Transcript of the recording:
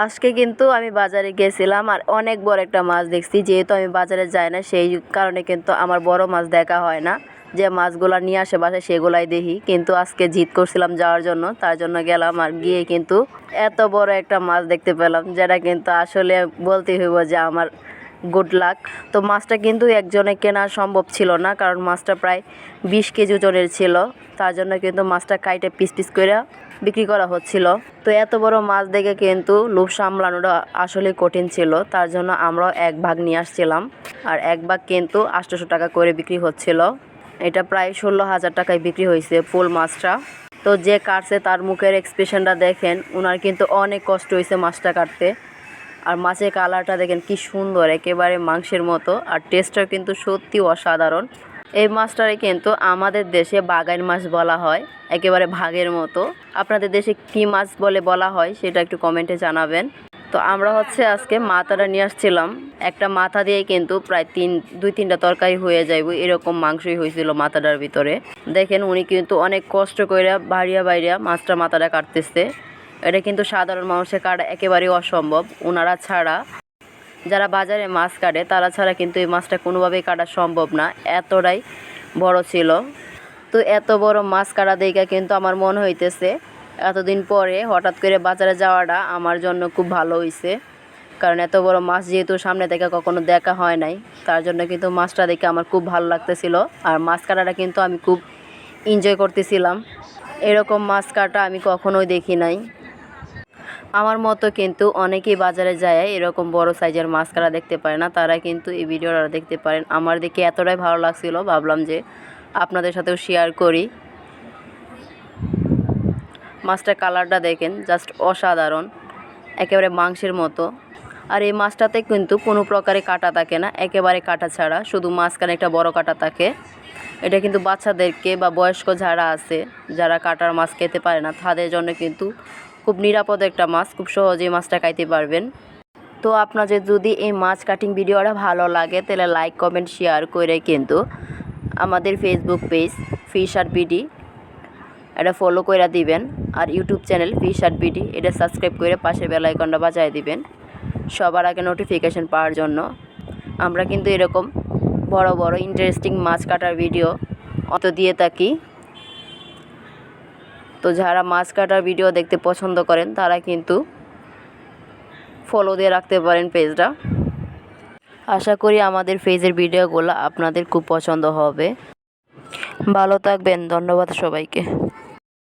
আজকে কিন্তু আমি বাজারে গেছিলাম আর অনেক বড় একটা মাছ দেখছি। যেহেতু আমি বাজারে যাই না, সেই কারণে কিন্তু আমার বড় মাছ দেখা হয় না। যে মাছগুলো নিয়ে আসে বাসায় সেগুলাই দেখি। কিন্তু আজকে জিদ করছিলাম যাওয়ার জন্য, তার জন্য গেলাম আর গিয়ে কিন্তু এত বড় একটা মাছ দেখতে পেলাম, যেটা কিন্তু আসলে বলতে হইব যে আমার গুড লাক তো মাছটা কিন্তু একজনে কেনা সম্ভব ছিল না, কারণ মাছটা প্রায় বিশ কেজি ওজনের ছিল। তার জন্য কিন্তু মাছটা কাইটে পিস পিস করে বিক্রি করা হচ্ছিল। তো এত বড় মাছ দেখে কিন্তু লোভ সামলানোটা আসলে কঠিন ছিল। তার জন্য আমরাও এক ভাগ নিয়ে আসছিলাম। আর এক ভাগ কিন্তু আটশোশো টাকা করে বিক্রি হচ্ছিল। এটা প্রায় ষোলো হাজার টাকায় বিক্রি হয়েছে ফুল মাছটা। তো যে কাটছে তার মুখের এক্সপ্রেশনটা দেখেন ওনার কিন্তু অনেক কষ্ট হয়েছে মাছটা কাটতে। আর মাছের কালারটা দেখেন কি সুন্দর, একেবারে মাংসের মতো। আর টেস্টটাও কিন্তু সত্যি অসাধারণ। এই মাছটারে কিন্তু আমাদের দেশে বাগান মাছ বলা হয়, একেবারে ভাগের মতো। আপনাদের দেশে কি মাছ বলে বলা হয় সেটা একটু কমেন্টে জানাবেন। তো আমরা হচ্ছে আজকে মাথাটা নিয়ে আসছিলাম। একটা মাথা দিয়ে কিন্তু প্রায় তিন, দুই, তিনটা তরকারি হয়ে যাইব, এরকম মাংসই হয়েছিল মাথাটার ভিতরে। দেখেন উনি কিন্তু অনেক কষ্ট করে বাড়িয়া বাইরিয়া মাছটা মাথাটা কাটতেছে। এটা কিন্তু সাধারণ মানুষের কাটা একেবারেই অসম্ভব ওনারা ছাড়া। যারা বাজারে মাছ কাটে, তারা ছাড়া কিন্তু এই মাছটা কোনোভাবেই কাটা সম্ভব না। এতটাই বড় ছিল। তো এত বড় মাছ কাটা দেখে কিন্তু আমার মনে হইতেছে, এতদিন পরে হঠাৎ করে বাজারে যাওয়াটা আমার জন্য খুব ভালো হয়েছে কারণ এত বড় মাছ যেহেতু সামনে থেকে কখনো দেখা হয় নাই, তার জন্য কিন্তু মাছটা দেখে আমার খুব ভালো লাগতেছিল। আর মাছ কাটাটা কিন্তু আমি খুব এনজয় করতেছিলাম। এরকম মাছ কাটা আমি কখনোই দেখি নাই। আমার মতো কিন্তু অনেকেই বাজারে যায়, এরকম বড় সাইজের মাছ কাটা দেখতে পারে না। তারা কিন্তু এই ভিডিওটা দেখতে পারেন। আমার দেখে এতটাই ভালো লাগছিল, ভাবলাম যে আপনাদের সাথেও শেয়ার করি। মাছটার কালারটা দেখেন জাস্ট অসাধারণ, একেবারে মাংসের মতো। আর এই মাছটাতে কিন্তু কোনো প্রকারে কাটা থাকে না, একেবারে কাটা ছাড়া, শুধু মাঝখানে একটা বড় কাটা থাকে। এটা কিন্তু বাচ্চাদেরকে বা বয়স্ক যারা আছে, যারা কাটার মাছ খেতে পারে না, তাদের জন্য কিন্তু খুব নিরাপদ একটা মাছ, খুব সহজেই মাছটা খাইতে পারবেন। তো আপনাদের যদি এই মাছ কাটিং ভিডিওটা ভালো লাগে, তাহলে লাইক কমেন্ট শেয়ার করে কিন্তু আমাদের Facebook page fish R BD এটা ফলো করে দিবেন। আর YouTube channel fish R BD এটা সাবস্ক্রাইব করে পাশে বেল আইকনটা বাজায় দিবেন, সবার আগে নোটিফিকেশন পাওয়ার জন্য। আমরা কিন্তু এরকম বড় বড় ইন্টারেস্টিং মাছ কাটার ভিডিও অত দিয়ে থাকি। তো যারা মাছ কাটার ভিডিও দেখতে পছন্দ করেন, তারা কিন্তু ফলো দিয়ে রাখতে পারেন পেজটা আশা করি আমাদের পেজের ভিডিওগুলো আপনাদের খুব পছন্দ হবে। ভালো থাকবেন, ধন্যবাদ সবাইকে।